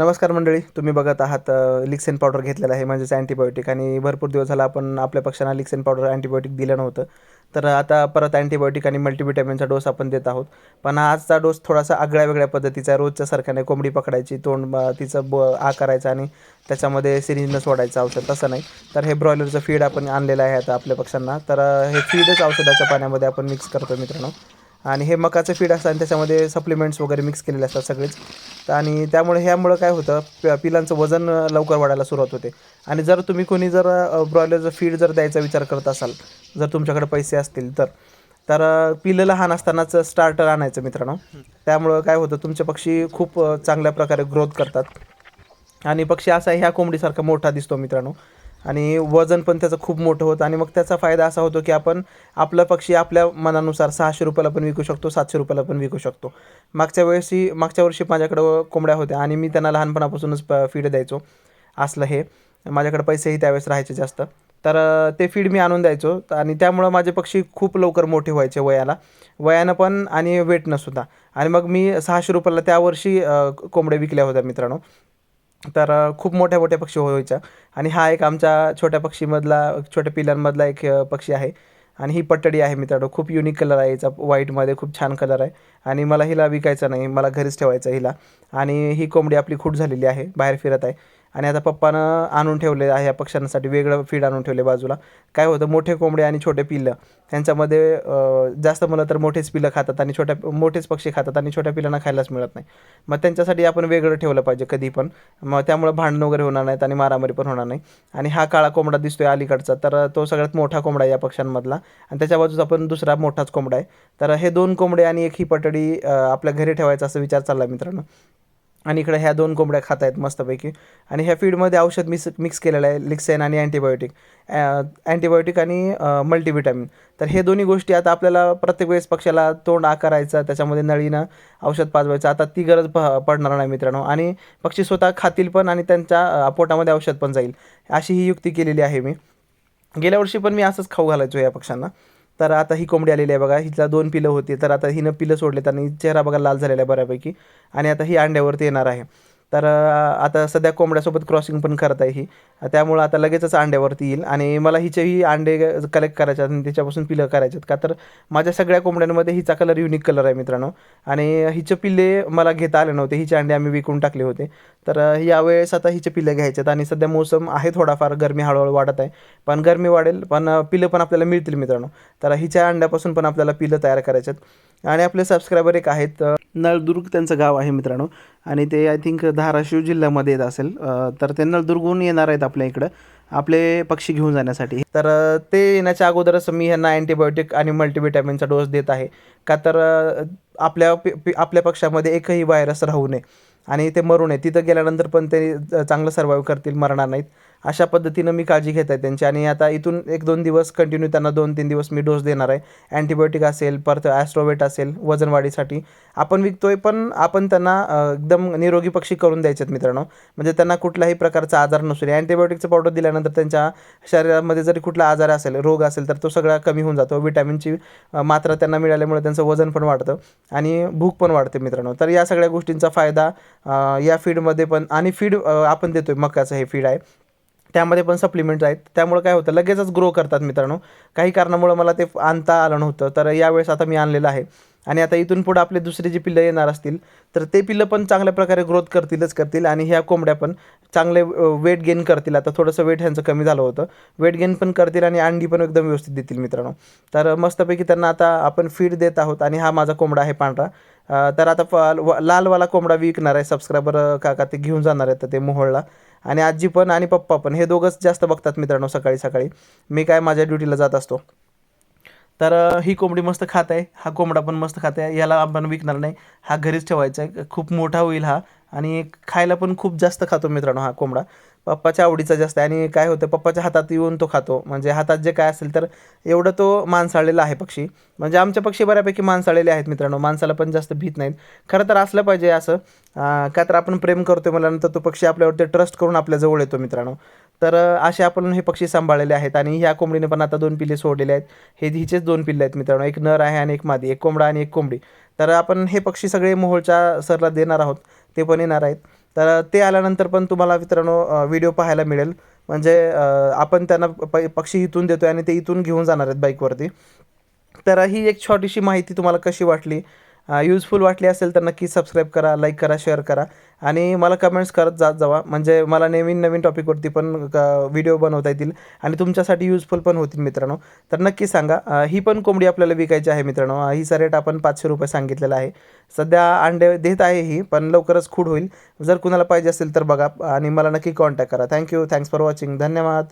नमस्कार मंडळी तुम्ही बघत आहात लिक्सेन पावडर घेतलेला आहे म्हणजेच अँटीबायोटिक आणि भरपूर दिवस झाला आपण आपल्या पक्षांना लिक्सेन पावडर अँटीबायोटिक दिलं नव्हतं. तर आता परत अँटीबायोटिक आणि मल्टीविटॅमिनचा डोस आपण देत आहोत. पण आजचा डोस थोडासा आगळ्या वेगळ्या पद्धतीचा आहे. रोजच्या सारखा नाही कोंबडी पकडायची तोंड तिचं ब आ करायचा आणि त्याच्यामध्ये सिरिंजनं सोडायचं औषध तसं नाही. तर हे ब्रॉयलरचं फीड आपण आणलेलं आहे आता आपल्या पक्षांना. तर हे फीडच औषधाच्या पाण्यामध्ये आपण मिक्स करतो मित्रांनो. आणि हे मकाचं फीड असतं आणि त्याच्यामध्ये सप्लिमेंट्स वगैरे मिक्स केलेले असतात सगळेच. तर आणि त्यामुळे ह्यामुळं काय होतं प पिलांचं वजन लवकर वाढायला सुरुवात होते. आणि जर तुम्ही कोणी जर ब्रॉयलरचं फीड जर द्यायचा विचार करत असाल जर तुमच्याकडे पैसे असतील तर तर पिलं लहान असतानाच स्टार्टर आणायचं मित्रांनो. त्यामुळं काय होतं तुमचे पक्षी खूप चांगल्या प्रकारे ग्रोथ करतात. आणि पक्षी असा ह्या कोंबडीसारखा मोठा दिसतो मित्रांनो. आणि वजन पण त्याचं खूप मोठं होतं. आणि मग त्याचा फायदा असा होतो की आपण आपला पक्षी आपल्या मनानुसार सहाशे रुपयाला पण विकू शकतो सातशे रुपयाला पण विकू शकतो. मागच्या वेळेशी मागच्या वर्षी माझ्याकडं कोंबड्या होत्या आणि मी त्यांना लहानपणापासूनच प फीड द्यायचो. असलं हे. माझ्याकडे पैसेही त्यावेळेस राहायचे जास्त. तर ते फीड मी आणून द्यायचो. आणि त्यामुळं माझे पक्षी खूप लवकर मोठे व्हायचे वयाला. वयानं पण आणि वेटनं सुद्धा. आणि मग मी सहाशे रुपयाला त्या वर्षी कोंबड्या विकल्या होत्या मित्रांनो. तर खूप मोठ्या मोठ्या पक्षी व्हायच्या. आणि हा एक आमच्या छोट्या पक्षीमधला छोट्या पिलांमधला एक पक्षी आहे. आणि ही पट्टडी आहे मित्रांनो. खूप युनिक कलर आहे याचा. व्हाईटमध्ये खूप छान कलर आहे. आणि मला हिला विकायचा नाही. मला घरीच ठेवायचं हिला. आणि ही कोंबडी आपली खूट झालेली आहे. बाहेर फिरत आहे. आणि आता पप्पानं आणून ठेवले आहे या पक्ष्यांसाठी वेगळं फीड आणून ठेवले बाजूला. काय होतं मोठे कोंबडे आणि छोटे पिल्लं त्यांच्यामध्ये जास्त म्हणलं तर मोठेच पिल्लं खातात आणि छोट्या मोठेच पक्षी खातात आणि छोट्या पिल्लांना खायलाच मिळत नाही. मग त्यांच्यासाठी आपण वेगळं ठेवलं पाहिजे कधी पण. मग त्यामुळे भांडण वगैरे होणार नाहीत आणि मारामारी पण होणार नाही. आणि हा काळा कोंबडा दिसतोय अलीकडचा तर तो सगळ्यात मोठा कोंबडा आहे या पक्ष्यांमधला. आणि त्याच्या बाजूचा पण दुसरा मोठाच कोंबडा आहे. तर हे दोन कोंबडे आणि एक ही पटडी आपल्या घरी ठेवायचा असा विचार चालला मित्रांनो. आणि इकडे ह्या दोन कोंबड्या खात आहेत मस्तपैकी. आणि ह्या फीडमध्ये औषध मिस मिक्स केलेलं आहे लिक्सेन आणि अँटीबायोटिक अँटीबायोटिक आणि मल्टीव्हिटॅमिन तर हे दोन्ही गोष्टी आता आपल्याला प्रत्येक वेळेस पक्षाला तोंड आकारायचं त्याच्यामध्ये नळीनं औषध पाजवायचं. आता ती गरज प पडणार नाही मित्रांनो. आणि पक्षी स्वतः खातील पण आणि त्यांच्या पोटामध्ये औषध पण जाईल. अशी ही युक्ती केलेली आहे मी. गेल्या वर्षी पण मी असंच खाऊ घालायचो या पक्ष्यांना. तर आता ही कोंबडी आलेली आहे बघा. हिला दोन पिलं होती तर आता हिनं पिलं सोडलेत आणि चेहरा बघा लाल झालेला आहे बऱ्यापैकी. आणि आता ही अंड्यावरती येणार आहे. तर आता सध्या कोंबड्यासोबत क्रॉसिंग पण करत आहे ही. त्यामुळं आता लगेचच अंड्यावरती येईल. आणि मला हिचेही अंडे कलेक्ट करायचे आहेत आणि त्याच्यापासून पिलं करायचे आहेत का? तर माझ्या सगळ्या कोंबड्यांमध्ये हिचा कलर युनिक कलर आहे मित्रांनो. आणि हिचे पिल्ले मला घेता आले नव्हते. हिचे अंडे आम्ही विकून टाकले होते. तर यावेळेस आता हिचे पिल्ले घ्यायचे आहेत आणि सध्या मोसम आहे थोडाफार. गरमी हळूहळू वाढत आहे. पण गरमी वाढेल पण पिलं पण आपल्याला मिळतील मित्रांनो. तर हिच्या अंड्यापासून पण आपल्याला पिलं तयार करायचे आहेत. आणि आपले सबस्क्रायबर एक आहेत नळदुर्ग त्यांचं गाव आहे मित्रांनो. आणि ते आय थिंक धाराशिव जिल्ह्यामध्ये येत असेल. तर ते नळदुर्गहून येणार आहेत आपल्या इकडं. आपले पक्षी घेऊन जाण्यासाठी. तर ते येण्याच्या अगोदरच मी ह्यांना अँटीबायोटिक आणि मल्टीविटॅमिनचा डोस देत आहे. का तर आपल्या आपल्या पक्षामध्ये एकही व्हायरस राहू नये. आणि ते मरू नये. तिथं गेल्यानंतर पण ते चांगलं सर्वाईव्ह करतील मरणार नाहीत. अशा पद्धतीनं मी काळजी घेत आहे त्यांची. आणि आता इथून एक दोन दिवस कंटिन्यू त्यांना दोन तीन दिवस मी डोस देणार आहे. अँटीबायोटिक असेल परत ॲस्ट्रोवेट असेल वजन वाढीसाठी. आपण विकतोय पण आपण त्यांना एकदम निरोगी पक्षी करून द्यायचे आहेत मित्रांनो. म्हणजे त्यांना कुठल्याही प्रकारचा आजार नसू नये अँटीबायोटिकचं पावडर दिल्यानंतर त्यांच्या शरीरामध्ये जरी कुठला आजार असेल रोग असेल तर तो सगळा कमी होऊन जातो. विटॅमिनची मात्रा त्यांना मिळाल्यामुळे त्यांचं वजन पण वाढतं. आणि भूक पण वाढते मित्रांनो. तर या सगळ्या गोष्टींचा फायदा या फीडमध्ये पण आणि फीड आपण देतोय मकाचं हे फीड आहे. त्यामध्ये पण सप्लिमेंट्स आहेत. त्यामुळे काय होतं लगेचच ग्रो करतात मित्रांनो. काही कारणामुळं मला ते आणता आलं नव्हतं. तर यावेळेस आता मी आणलेलं आहे. आणि आता इथून पुढं आपले दुसरे जे पिल्लं येणार असतील तर ते पिल्लं पण चांगल्या प्रकारे ग्रोथ करतीलच करतील. आणि ह्या कोंबड्या पण चांगले वेट गेन करतील. आता थोडंसं वेट ह्यांचं कमी झालं होतं. वेट गेन पण करतील आणि अंडी पण एकदम व्यवस्थित देतील मित्रांनो. तर मस्तपैकी त्यांना आता आपण फीड देत आहोत. आणि हा माझा कोंबडा आहे पांढरा. तर आता फ- व- लालवाला कोंबडा विकणार आहे सबस्क्रायबर काका. ते घेऊन जाणार आहेत तर ते मोहोळला. आणि आजी पण आणि पप्पा पण हे दोघंच जास्त बघतात मित्रांनो सकाळी सकाळी. मी काय माझ्या ड्युटीला जात असतो. तर ही कोंबडी मस्त खात आहे हा कोंबडा पण मस्त खात आहे याला आपण विकणार नाही हा घरीच ठेवायचा आहे खूप मोठा होईल हा. आणि खायला पण खूप जास्त खातो मित्रांनो हा कोंबडा. पप्पाच्या आवडीचा जास्त आहे. आणि काय होतं पप्पाच्या हातात येऊन तो खातो. म्हणजे हातात जे काय असेल तर एवढं तो मांसाळलेला आहे पक्षी. म्हणजे आमच्या पक्षी बऱ्यापैकी मांसाळलेले आहेत मित्रांनो. माणसाला पण जास्त भीत नाहीत. खरं तर असलं पाहिजे असं. काय का तर आपण प्रेम करतोय म्हटल्यानंतर तो पक्षी आपल्यावरती ट्रस्ट करून आपल्याजवळ येतो मित्रांनो. तर असे आपण हे पक्षी सांभाळलेले आहेत. आणि ह्या कोंबडीने पण आता दोन पिल्ले सोडलेले आहेत. हे हिचेच दोन पिल्ले आहेत मित्रांनो. एक नर आहे आणि एक मादी. एक कोंबडा आणि एक कोंबडी. तर आपण हे पक्षी सगळे मोहोळच्या सरला देणार आहोत. ते पण येणार आहेत. तर ते आल्यानंतर पण तुम्हाला मित्रांनो व्हिडिओ पाहायला मिळेल. म्हणजे आपण त्यांना प पक्षी इथून देतो आहे आणि ते इथून घेऊन जाणार आहेत बाईकवरती तर ही एक छोटीशी माहिती तुम्हाला कशी वाटली? यूजफुल वाटली असेल तर नक्की सबस्क्राईब करा लाईक करा शेअर करा. आणि मला कमेंट्स करत जात जावा. म्हणजे मला नवीन नवीन टॉपिकवरती पण व्हिडिओ बनवता येतील. आणि तुमच्यासाठी यूजफुल पण होतील मित्रांनो. तर नक्की सांगा ही पण कोंबडी आपल्याला विकायची आहे मित्रांनो. अ, हिचा रेट आपण पाचशे रुपये सांगितलेला आहे. सध्या अंडे देत आहे ही पण लवकरच खूड होईल. जर कुणाला पाहिजे असेल तर बघा. आणि मला नक्की कॉन्टॅक्ट करा. थँक्यू थँक्स फॉर वॉचिंग धन्यवाद.